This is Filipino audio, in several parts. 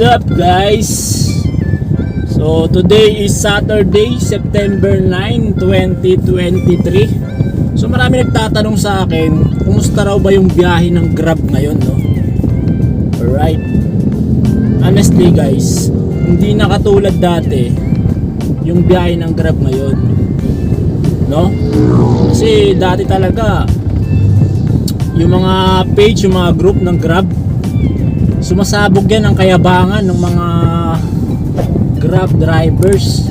up guys? So today is Saturday, September 9, 2023 So marami nagtatanong sa akin Kumusta raw ba yung biyahe ng Grab ngayon no? Alright Honestly guys Hindi na katulad dati Yung biyahe ng Grab ngayon No? Kasi dati talaga Yung mga page, yung mga group ng Grab sumasabog yan ang kayabangan ng mga grab drivers.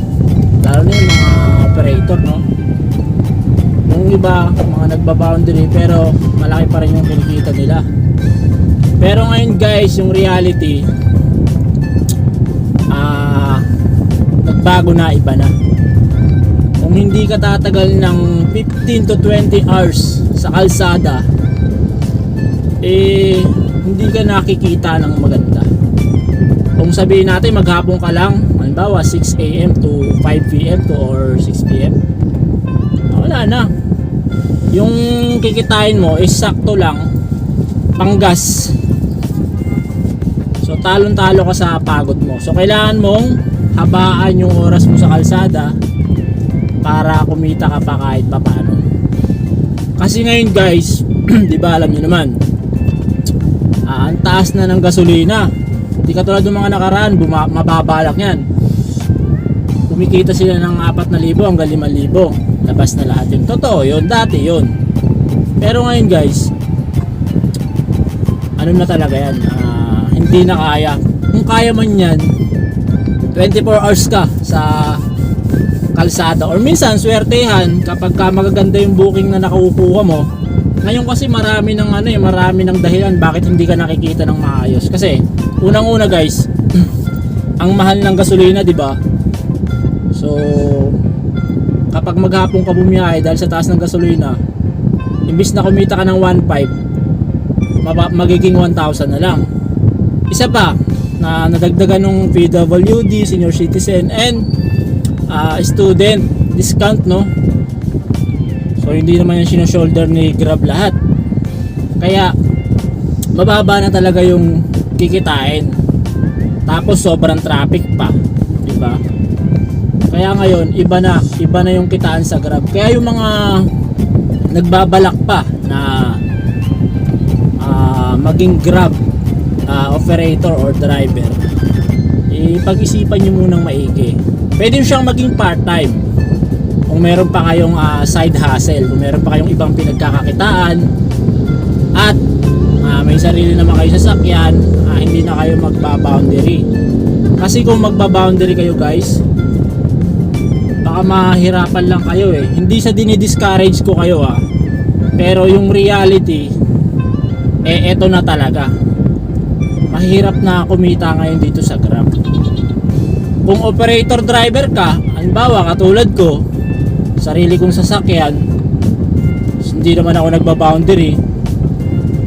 Lalo na yung mga operator no? Yung iba mga nagbaboundary pero malaki pa rin yung kinikita nila. Pero ngayon guys yung reality ah nagbago na iba na. Kung hindi ka tatagal ng 15 to 20 hours sa kalsada eh hindi ka nakikita ng maganda. Kung sabihin natin maghapon ka lang halimbawa 6am to 5pm to or 6pm wala na. Yung kikitain mo is sakto lang panggas. So talon talo ka sa pagod mo. So kailangan mong habaan yung oras mo sa kalsada para kumita ka pa kahit pa paano kasi ngayon guys di ba alam niyo naman Ah, ang taas na ng gasolina. Hindi katulad ng mga nakaraan, buma- mababalak yan. Kumikita sila ng 4,000 hanggang 5,000. Labas na lahat yun. Totoo yun, dati yun. Pero ngayon guys, ano na talaga yan, ah, hindi na kaya. Kung kaya man yan, 24 hours ka sa kalsada. Or minsan, swertehan kapag ka magaganda yung booking na nakaukuha mo, ngayon kasi marami ng ano eh, marami ng dahilan bakit hindi ka nakikita ng maayos. Kasi unang-una guys, ang mahal ng gasolina, 'di ba? So kapag maghapon ka bumiyahe dahil sa taas ng gasolina, imbis na kumita ka ng 1.5, maba- magiging 1,000 na lang. Isa pa na nadagdagan ng PWD, senior citizen and ah, student discount no So hindi naman yung sino-shoulder ni Grab lahat. Kaya mababa na talaga yung kikitain. Tapos sobrang traffic pa, 'di ba? Kaya ngayon iba na, iba na yung kitaan sa Grab. Kaya yung mga nagbabalak pa na ah, maging Grab ah, operator or driver, ipag-isipan nyo munang maigi. Pwede siyang maging part-time kung meron pa kayong ah, side hustle, kung meron pa kayong ibang pinagkakakitaan at ah, may sarili naman kayo sasakyan, ah, hindi na kayo magba-boundary. Kasi kung magba-boundary kayo guys, baka mahirapan lang kayo eh. Hindi sa dinidiscourage ko kayo ah. Pero yung reality, eh eto na talaga. Mahirap na kumita ngayon dito sa Grab. Kung operator driver ka, halimbawa katulad ko, sarili kong sasakyan hindi naman ako nagba-boundary.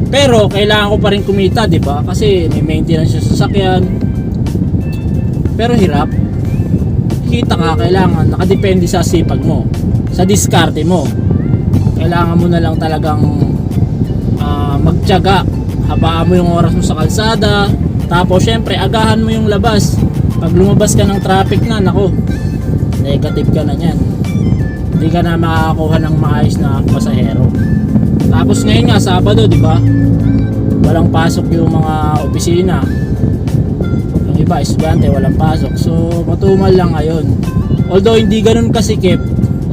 Pero kailangan ko pa rin kumita di ba? Kasi may maintenance yung sasakyan. Pero hirap. Kita ka kailangan nakadepende sa sipag mo sa diskarte mo. Kailangan mo na lang talagang ah, magtiyaga habaan mo yung oras mo sa kalsada. Tapos syempre agahan mo yung labas. Pag lumabas ka ng traffic na nako negative ka na yan hindi ka na makakakuha ng maayos na pasahero. Tapos ngayon nga Sabado, di ba? Walang pasok yung mga opisina. Yung iba estudyante walang pasok. So matumal lang ngayon. Although hindi ganun kasikip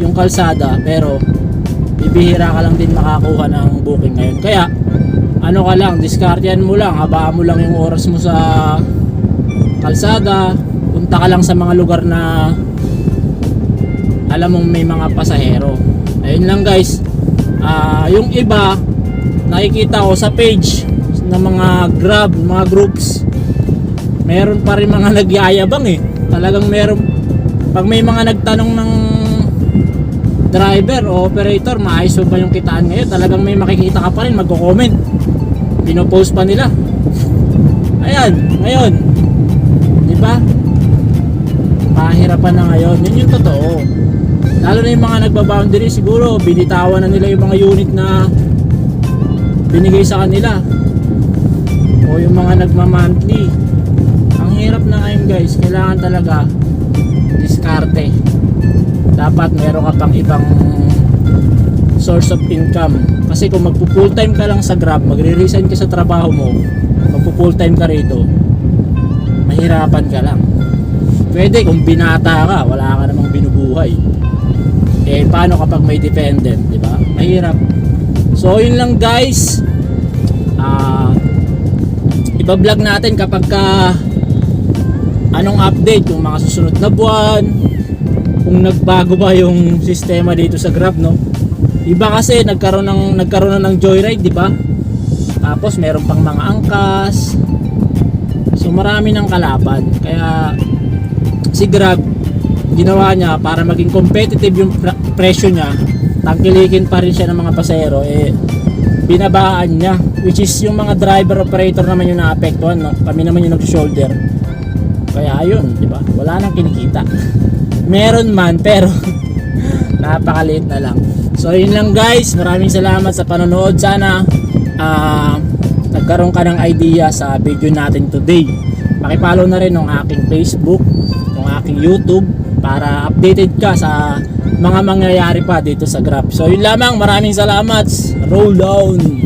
yung kalsada, pero bibihira ka lang din makakuha ng booking ngayon. Kaya ano ka lang, diskartehan mo lang, habaan mo lang yung oras mo sa kalsada, punta ka lang sa mga lugar na alam mong may mga pasahero. Ayun lang guys. Ah, yung iba nakikita ko sa page ng mga grab mga groups meron pa rin mga nagyayabang eh. Talagang meron pag may mga nagtanong ng driver o operator maayos ba yung kitaan ngayon? Talagang may makikita ka pa rin magko-comment. Pinopost pa nila. Ayan ngayon. Di ba? Mahirapan na ngayon. Yun yung totoo lalo na yung mga nagbaboundary siguro binitawan na nila yung mga unit na binigay sa kanila o yung mga nagma-monthly ang hirap kailangan talaga diskarte. Dapat meron ka pang ibang source of income. Kasi kung magpo full time ka lang sa Grab, magre-resign ka sa trabaho mo, magpo full time ka rito, mahirapan ka lang. Pwede kung binata ka, wala ka namang binubuhay. Eh paano kapag may dependent, di ba? Mahirap. So yun lang guys. Ah iba-vlog natin kapag ka anong update yung mga susunod na buwan kung nagbago ba yung sistema dito sa Grab no iba kasi nagkaroon ng nagkaroon na ng joyride di ba tapos meron pang mga angkas so marami ng kalaban kaya si Grab ginawa niya para maging competitive yung presyo niya tangkilikin pa rin siya ng mga pasahero eh binabaan niya which is yung mga driver operator naman yung naapektuhan no? kami naman yung nag-shoulder kaya ayun di ba? Wala nang kinikita. Meron man pero napakaliit na lang. So yun lang guys. Maraming salamat sa panonood. Sana ah, nagkaroon ka ng idea sa video natin today. Pakipollow na rin ng aking facebook ng aking youtube para updated ka sa mga mangyayari pa dito sa Grab. So yun lamang, maraming salamat. Roll down!